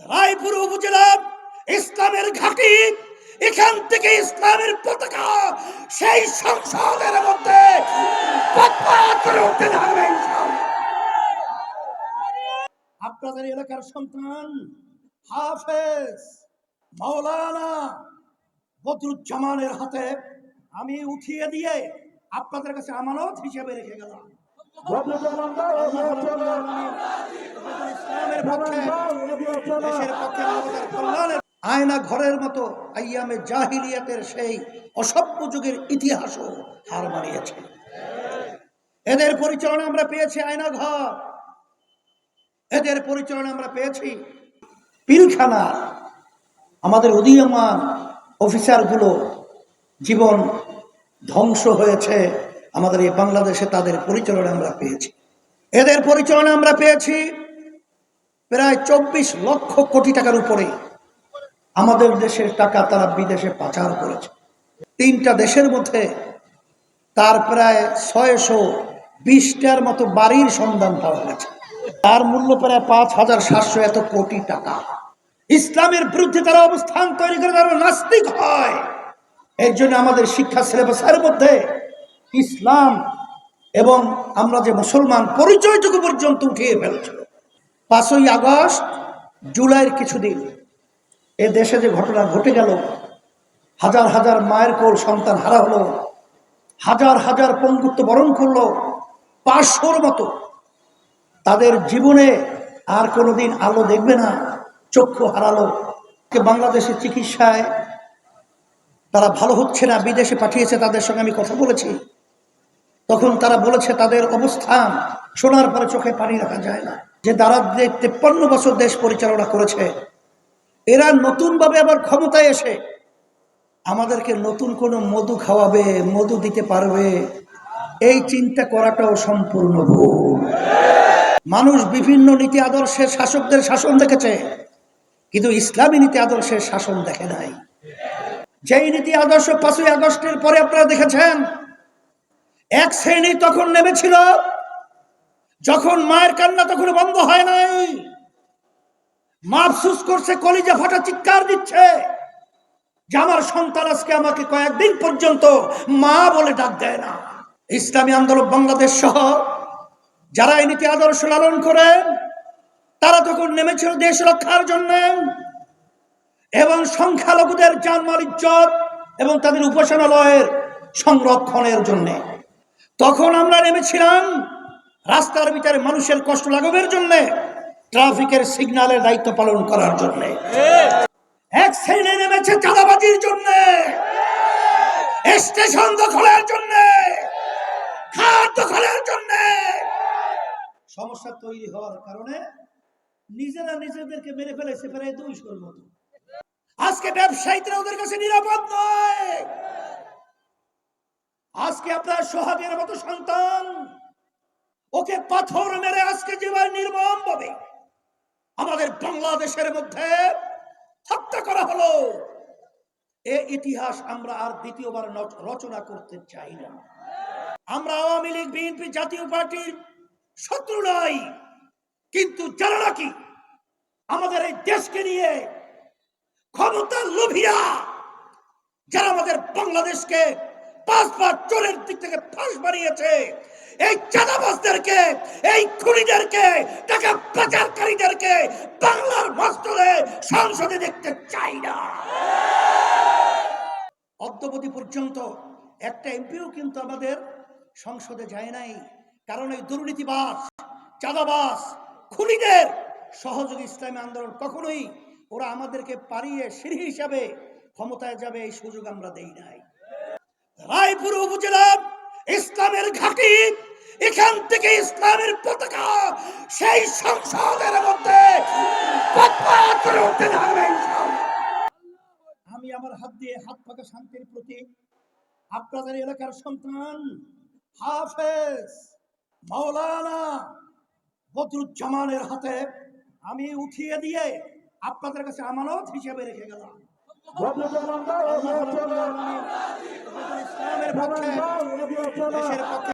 রায়পুর উপজেলা ইসলামের ঘাঁটি এখান থেকে ইসলামের পতাকা সেই সংসদের মধ্যে উঠতে থাকবে আপনাদের এলাকার সন্তান হাফেজ মাওলানা বদরুজ্জামানের হাতে আমি উঠিয়ে দিয়ে আপনাদের কাছে আমানত হিসেবে রেখে গেলাম। ইসলামের পক্ষে আয়না ঘরের মতো আইয়ামে জাহিলিয়াতের সেই অসভ্য যুগের ইতিহাসও হার মানিয়েছে। এদের পরিচালনা আমরা পেয়েছি আয়না ঘর। এদের পরিচালনা আমরা পেয়েছি পিলখানা। আমাদের উদীয়মান অফিসারগুলো জীবন ধ্বংস হয়েছে। আমাদের এই বাংলাদেশে তাদের পরিচালনা আমরা পেয়েছি। এদের পরিচালনা আমরা পেয়েছি প্রায় চব্বিশ লক্ষ কোটি টাকার উপরে আমাদের দেশের টাকা তারা বিদেশে পাচার করেছে। তিনটা দেশের মধ্যে তার প্রায় ছয়শো বিশটার মতো বাড়ির সন্ধান পাওয়া গেছে। তার মূল্য প্রায় পাঁচ হাজার সাতশো এত কোটি টাকা। ইসলামের বিরুদ্ধে তারা অবস্থান তৈরি করে তারা নাস্তিক হয়। এর জন্য আমাদের শিক্ষা সিলেবাসের মধ্যে ইসলাম এবং আমরা যে মুসলমান পরিচয়টুকু পর্যন্ত উঠিয়ে ফেলেছিল। পাঁচই আগস্ট, জুলাইয়ের কিছুদিন এ দেশে যে ঘটনা ঘটে গেল, হাজার হাজার মায়ের কোল সন্তান হারা হলো, হাজার হাজার পঙ্গুত্ব বরণ করল, পাঁচশোর মতো। তাদের জীবনে আর কোনোদিন আলো দেখবে না, চক্ষু হারালো। কে বাংলাদেশে চিকিৎসায় তারা ভালো হচ্ছে না, বিদেশে পাঠিয়েছে তাদের সঙ্গে আমি কথা বলেছি। তখন তারা বলেছে, তাদের অবস্থান শোনার পরে চোখে পানি রাখা যায় না। যে তারা যে তেপ্পান্ন বছর দেশ পরিচালনা করেছে, এরা নতুনভাবে আবার ক্ষমতায় এসে আমাদেরকে নতুন কোনো মধু খাওয়াবে, মধু দিতে পারবে, এই চিন্তা করাটাও সম্পূর্ণ ভুল। মানুষ বিভিন্ন নীতি আদর্শের শাসকদের শাসন দেখেছে, কিন্তু ইসলামী নীতি আদর্শের শাসন দেখে নাই। যেই নীতি আদর্শ পাঁচই আগস্টের পরে আপনারা দেখেছেন, এক শ্রেণি তখন নেমেছিল যখন মায়ের কান্না তখন বন্ধ হয় নাই। মাফসুস করছে, কলিজা ফাটা চিৎকার দিচ্ছে। যে আমার সন্তান আজকে আমাকে কয়েকদিন পর্যন্ত মা বলে ডাক দেয় না। ইসলামী আন্দোলন বাংলাদেশ সহ যারা এই নীতি আদর্শ লালন করেন তারা তখন নেমেছিল দেশ রক্ষার জন্য এবং সংখ্যালঘুদের জানমাল ইজ্জত এবং তাদের উপাসনালয়ের সংরক্ষণের জন্য। তখন আমরা নেমেছিলাম রাস্তার ভিতরে মানুষের কষ্ট লাঘবের জন্য ট্রাফিকের সিগন্যালের দায়িত্ব পালন করার জন্য। এক শ্রেণি নেমেছে চাঁদাবাজির জন্য। স্টেশন দখলের জন্য। খাট দখলের জন্য। সমস্যা তৈরি হওয়ার কারণে নিজেরা নিজেদেরকে মেরে ফেলেছে প্রায় দুইশোর মতো। আজকে ব্যবসায়ীরা ওদের কাছে নিরাপদ নয়। আজকে আপনার সোহাগের মতো সন্তান ওকে পাথর মেরে আজকে যেভাবে নির্মম ভাবে আমাদের বাংলাদেশের মধ্যে হত্যা করা হলো। এ ইতিহাস আমরা আর দ্বিতীয়বার রচনা করতে চাই না। আমরা আওয়ামী লীগ, বিএনপি জাতীয় পার্টির শত্রু নই, কিন্তু যারা নাকি আমাদের এই দেশকে নিয়ে ক্ষমতা লোভিয়া যারা আমাদের বাংলাদেশকে পাঁচবার চোরের দিক থেকে ফাঁস বানিয়েছে এই চাঁদাবাজদেরকে, এই খুনিদেরকে, টাকা পাচারকারীদেরকে বাংলার মস্তরে সংসদে দেখতে চাই না। অদ্যবধি পর্যন্ত একটা এমপিও কিন্তু আমাদের সংসদে যায় নাই। কারণ এই দুর্নীতিবাস চাঁদাবাস খুনিদের সহযোগী ইসলামী আন্দোলন কখনোই ওরা আমাদেরকে পারিয়ে সিঁড়ি হিসাবে ক্ষমতায় যাবে, এই সুযোগ আমরা দেই নাই। রায়পুর উপজেলা ইসলামের ঘাঁটি, এখান থেকে ইসলামের পতাকা সেই সংসদের মধ্যে আমি আমার হাত দিয়ে হাত পাকা শান্তির প্রতীক, আপনাদের এলাকার সন্তান, হাফেজ মাওলানা বদরুজ্জামানের হাতে আমি উঠিয়ে দিয়ে আপনাদের কাছে আমানত হিসেবে রেখে গেলাম। ইসলামের পক্ষে দেশের পক্ষে